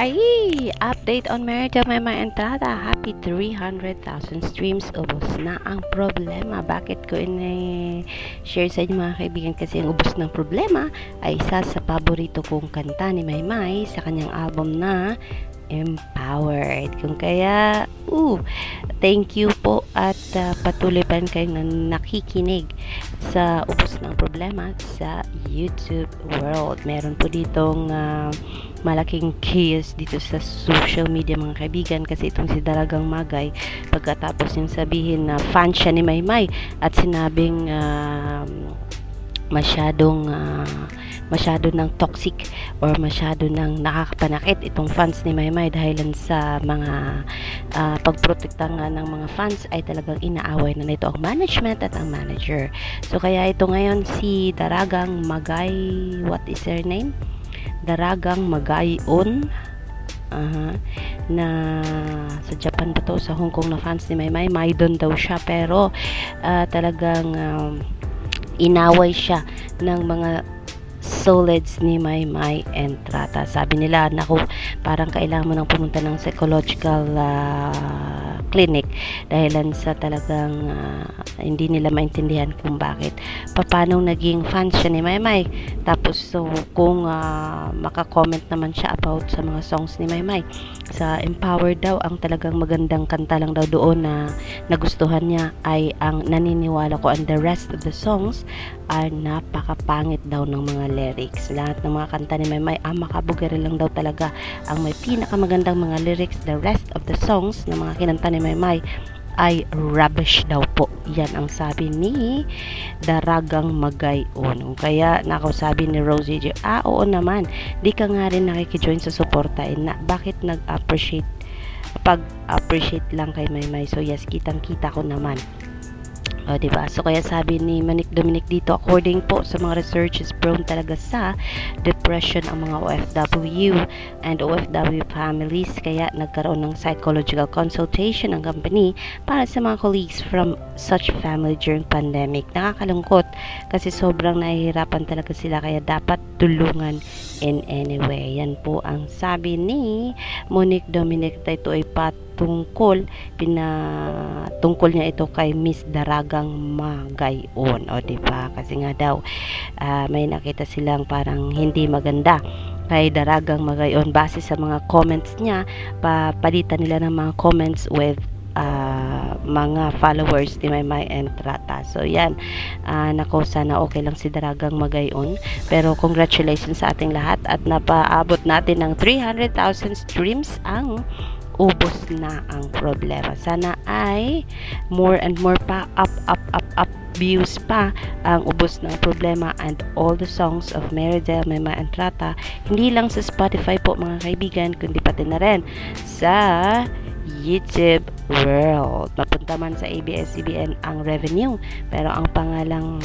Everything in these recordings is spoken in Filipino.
Ay, update on Merida may entrada. Happy 300,000 streams. Ubos na ang problema. Bakit ko in-share sa inyo mga kaibigan? Kasi ang ubos ng problema ay isa sa paborito kong kanta ni Maymay sa kanyang album na Empowered. Kung kaya, uh, thank you po at uh, patuloy pa rin kayong nan- nakikinig sa ubos ng problema sa YouTube world. Meron po ditong uh, malaking chaos dito sa social media mga kaibigan kasi itong si Dalagang Magay pagkatapos yung sabihin na fan siya ni Maymay at sinabing um, masyadong uh, masyado ng toxic or masyado ng nakakapanakit itong fans ni Maymay dahil sa mga uh, pagprotekta nga ng mga fans ay talagang inaaway na nito ang management at ang manager. So kaya ito ngayon si Daragang Magay, what is her name? Daragang Magayon Aha. na sa Japan ba to sa Hong Kong na fans ni Maymay Maidon daw siya pero uh, talagang um, inaway siya ng mga solids ni Maymay and Trata. Sabi nila, naku, parang kailangan mo nang pumunta ng psychological uh, clinic dahilan sa talagang uh, hindi nila maintindihan kung bakit. Paano naging fan siya ni Maymay. Tapos, so, kung uh, makakomment naman siya about sa mga songs ni Maymay. Sa Empowered daw, ang talagang magandang kanta lang daw doon na nagustuhan niya ay ang naniniwala ko and the rest of the songs ay napakapangit daw ng mga lyrics. Lahat ng mga kanta ni Maymay, ah, makabugari lang daw talaga ang may pinakamagandang mga lyrics. The rest of the songs na mga kinanta ni Maymay ay rubbish daw po. Yan ang sabi ni Daragang Magayon. Kaya nakausabi ni Rosie J. Ah, oo naman. Di ka nga rin nakikijoin sa suporta. Eh, na, bakit nag-appreciate pag-appreciate lang kay Maymay. So yes, kitang-kita ko naman. O, di ba? So, kaya sabi ni Manik Dominic dito, according po sa mga researches, prone talaga sa depression ang mga OFW and OFW families. Kaya nagkaroon ng psychological consultation ang company para sa mga colleagues from such family during pandemic. Nakakalungkot kasi sobrang nahihirapan talaga sila kaya dapat tulungan in any way. Yan po ang sabi ni Monique Dominic. Ito ay patungkol, pinatungkol niya ito kay Miss Daragang Magayon. O, di ba? Kasi nga daw, uh, may nakita silang parang hindi maganda kay Daragang Magayon base sa mga comments niya papalitan nila ng mga comments with uh, mga followers ni Maymay and Trata. So, yan. Uh, nako, sana okay lang si Daragang Magayon. Pero, congratulations sa ating lahat at napaabot natin ng 300,000 streams ang ubos na ang problema. Sana ay more and more pa, up, up, up, up views pa ang ubos ng problema and all the songs of Meridel, Mema and Trata hindi lang sa Spotify po mga kaibigan kundi pati na rin sa YouTube World. Mapunta man sa ABS-CBN ang revenue pero ang pangalang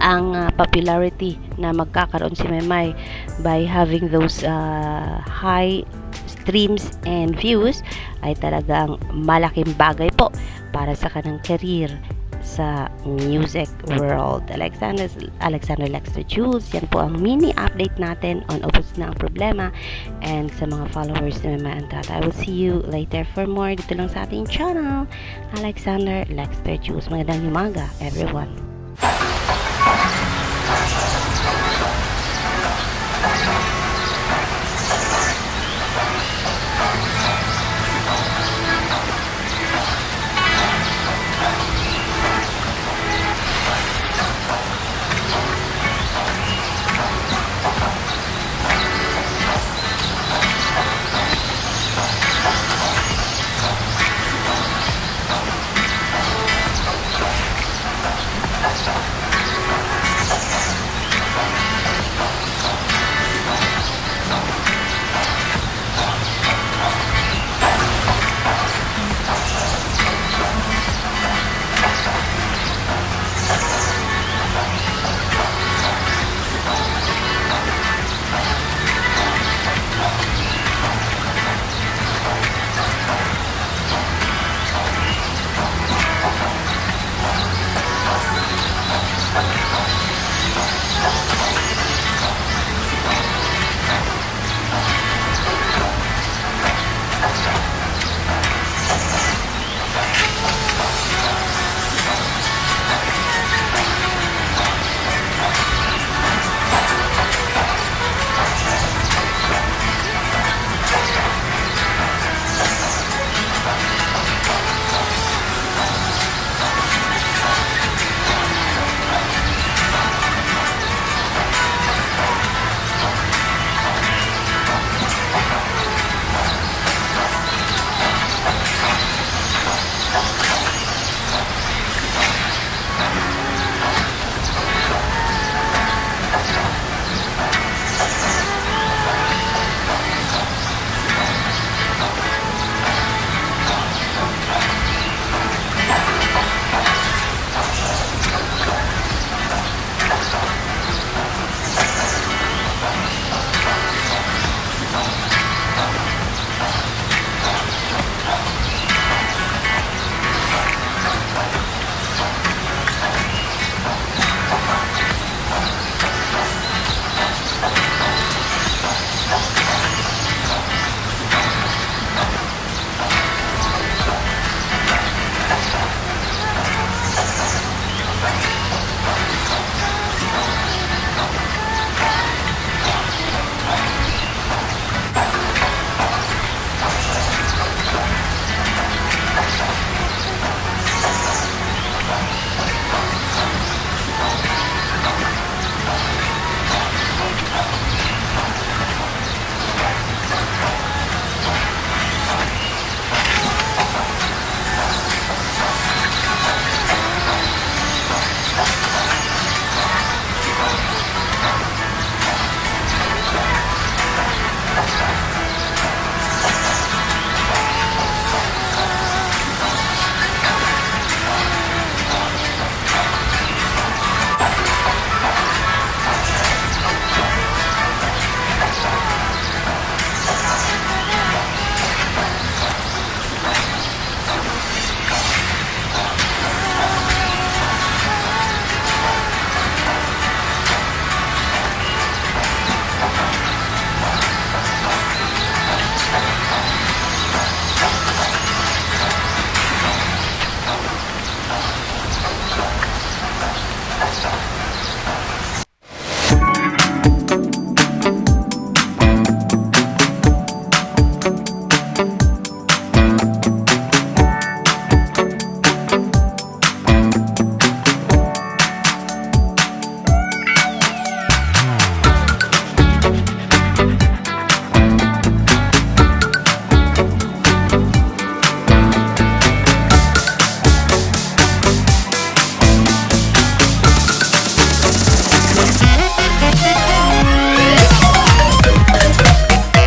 ang uh, popularity na magkakaroon si Memay by having those uh, high streams and views ay talagang malaking bagay po para sa kanang career sa music world. Alexander, Alexander Lexter Jules, yan po ang mini update natin on Ubus na ang problema and sa mga followers ni Mama and Tata. I will see you later for more dito lang sa ating channel. Alexander Lexter Jules. Magandang umaga, everyone.